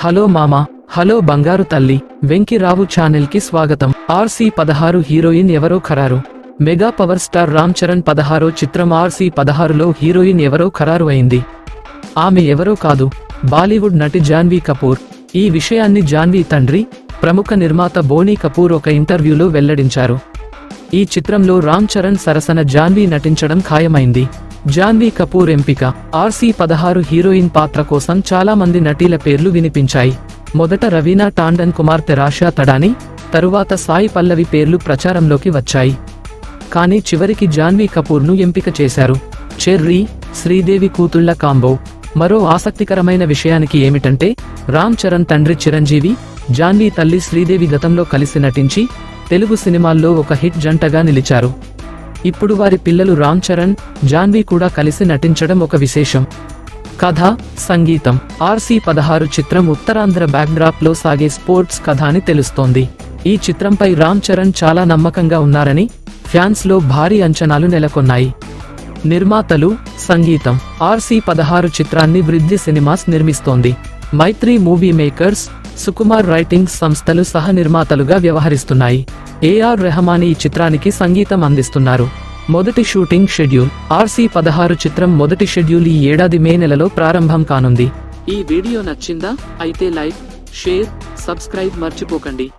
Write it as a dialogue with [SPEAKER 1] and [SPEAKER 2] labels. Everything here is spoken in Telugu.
[SPEAKER 1] హలో మామా హలో బంగారు తల్లి వెంకిరావు ఛానల్కి స్వాగతం. ఆర్సీ పదహారు హీరోయిన్ ఎవరో ఖరారు. Mega power star Ram Charan పదహారో చిత్రం ఆర్సీ పదహారులో హీరోయిన్ ఎవరో ఖరారు అయింది. ఆమె ఎవరో కాదు బాలీవుడ్ నటి జాన్వీ కపూర్. ఈ విషయాన్ని జాన్వీ తండ్రి ప్రముఖ నిర్మాత బోనీ కపూర్ ఒక ఇంటర్వ్యూలో వెల్లడించారు. ఈ చిత్రంలో రామ్ చరణ్ సరసన జాన్వీ నటించడం ఖాయమైంది. జాన్వీ కపూర్ ఎంపిక ఆర్సీ పదహారు హీరోయిన్ పాత్ర కోసం చాలా మంది నటీల పేర్లు వినిపించాయి. మొదట రవీనా టాండన్ కుమార్తె రాషా తడాని తరువాత సాయి పల్లవి పేర్లు ప్రచారంలోకి వచ్చాయి. కానీ చివరికి జాన్వీ కపూర్ను ఎంపిక చేశారు. చెర్రీ శ్రీదేవి కూతుళ్ళ కాంబో. మరో ఆసక్తికరమైన విషయానికి ఏమిటంటే రామ్ చరణ్ తండ్రి చిరంజీవి జాన్వీ తల్లి శ్రీదేవి గతంలో కలిసి నటించి తెలుగు సినిమాల్లో ఒక హిట్ జంటగా నిలిచారు. ఇప్పుడు వారి పిల్లలు రామ్ చరణ్ జాన్వీ కూడా కలిసి నటించడం ఒక విశేషం. కథ సంగీతం. ఆర్సీ పదహారు చిత్రం ఉత్తరాంధ్ర బ్యాక్డ్రాప్లో సాగే స్పోర్ట్స్ కథ అని తెలుస్తోంది. ఈ చిత్రంపై రామ్ చరణ్ చాలా నమ్మకంగా ఉన్నారని ఫ్యాన్స్లో భారీ అంచనాలు నెలకొన్నాయి. నిర్మాతలు సంగీతం ఆర్సీ పదహారు చిత్రాన్ని Vriddhi cinemas నిర్మిస్తోంది. Mythri movie makers Sukumar writings సంస్థలు సహ నిర్మాతలుగా వ్యవహరిస్తున్నాయి. ఏఆర్ రెహమాన్ ఈ చిత్రానికి సంగీతం అందిస్తున్నారు. మొదటి షూటింగ్ షెడ్యూల్ ఆర్సీ పదహారు చిత్రం మొదటి షెడ్యూల్ ఈ ఏడాది మే నెలలో ప్రారంభం కానుంది. ఈ వీడియో నచ్చిందా? అయితే లైక్ షేర్ సబ్స్క్రైబ్ మర్చిపోకండి.